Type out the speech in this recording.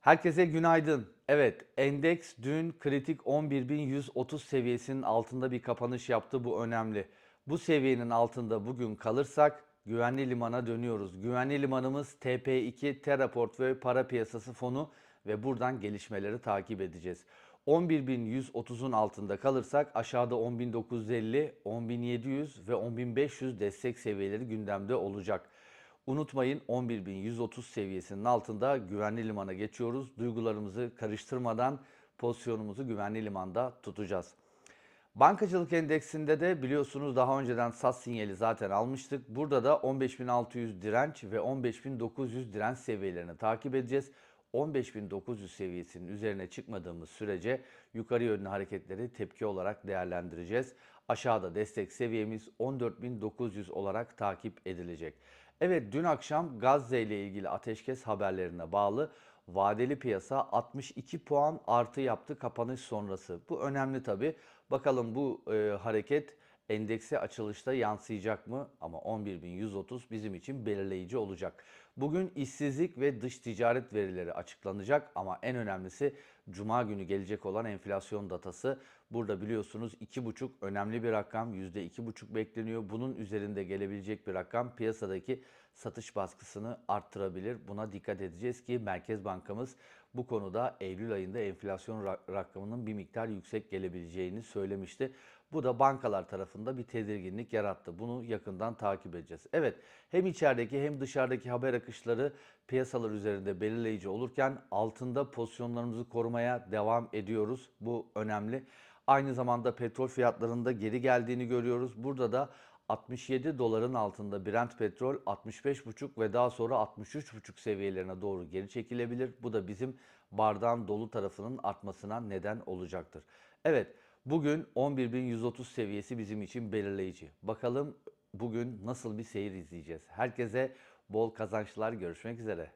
Herkese günaydın. Evet, endeks dün kritik 11.130 seviyesinin altında bir kapanış yaptı. Bu önemli. Bu seviyenin altında bugün kalırsak güvenli limana dönüyoruz. Güvenli limanımız TP2 Terra Portföy Para Piyasası Fonu ve buradan gelişmeleri takip edeceğiz. 11.130'un altında kalırsak aşağıda 10.950, 10.700 ve 10.500 destek seviyeleri gündemde olacak. Unutmayın 11.130 seviyesinin altında güvenli limana geçiyoruz. Duygularımızı karıştırmadan pozisyonumuzu güvenli limanda tutacağız. Bankacılık endeksinde de biliyorsunuz daha önceden sat sinyali zaten almıştık. Burada da 15.600 direnç ve 15.900 direnç seviyelerini takip edeceğiz. 15.900 seviyesinin üzerine çıkmadığımız sürece yukarı yönlü hareketleri tepki olarak değerlendireceğiz. Aşağıda destek seviyemiz 14.900 olarak takip edilecek. Evet dün akşam Gazze ile ilgili ateşkes haberlerine bağlı vadeli piyasa 62 puan artı yaptı kapanış sonrası. Bu önemli tabi. Bakalım bu e, hareket endekse açılışta yansıyacak mı? Ama 11.130 bizim için belirleyici olacak. Bugün işsizlik ve dış ticaret verileri açıklanacak ama en önemlisi Cuma günü gelecek olan enflasyon datası. Burada biliyorsunuz 2,5 önemli bir rakam, %2,5 bekleniyor. Bunun üzerinde gelebilecek bir rakam piyasadaki satış baskısını arttırabilir. Buna dikkat edeceğiz ki Merkez Bankamız bu konuda Eylül ayında enflasyon ra- rakamının bir miktar yüksek gelebileceğini söylemişti. Bu da bankalar tarafında bir tedirginlik yarattı. Bunu yakından takip edeceğiz. Evet hem içerideki hem dışarıdaki haber akışları piyasalar üzerinde belirleyici olurken altında pozisyonlarımızı korumaya devam ediyoruz. Bu önemli. Aynı zamanda petrol fiyatlarında geri geldiğini görüyoruz. Burada da 67 doların altında Brent petrol 65,5 ve daha sonra 63,5 seviyelerine doğru geri çekilebilir. Bu da bizim bardağın dolu tarafının artmasına neden olacaktır. Evet bugün 11.130 seviyesi bizim için belirleyici. Bakalım bugün nasıl bir seyir izleyeceğiz. Herkese bol kazançlar görüşmek üzere.